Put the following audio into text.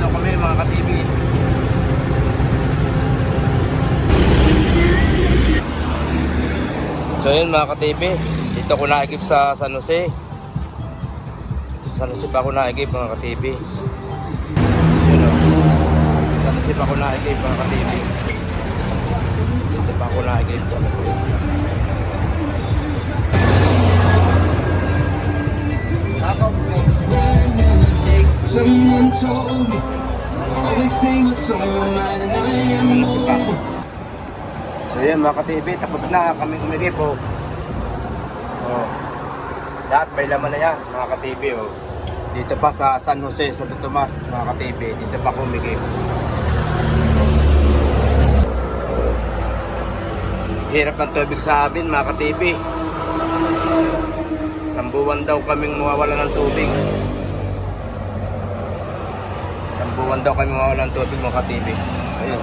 daw kami mga ka-TV. So yun mga ka-TV, dito ko naigib sa San Jose. Sa San Jose pa ako naigib mga ka-TV. Yun oh. o. San Jose pa ako naigib mga ka-TV. Dito pa ako naigib sa Someone told me, always say what's on your mind, and I am more. So yun mga ka-TV, tapos na kami umigip o. Oh. Lahat may laman na yan mga ka-TV o. Dito pa sa San Jose, sa Tomas mga ka-TV, dito pa ako umigip. Hirap ng tubig sa amin mga ka-TV. Isang buwan daw kaming mawawala ng tubig. Isang buwan daw kami mawawala ng tubig mga ka-TV. Ayun.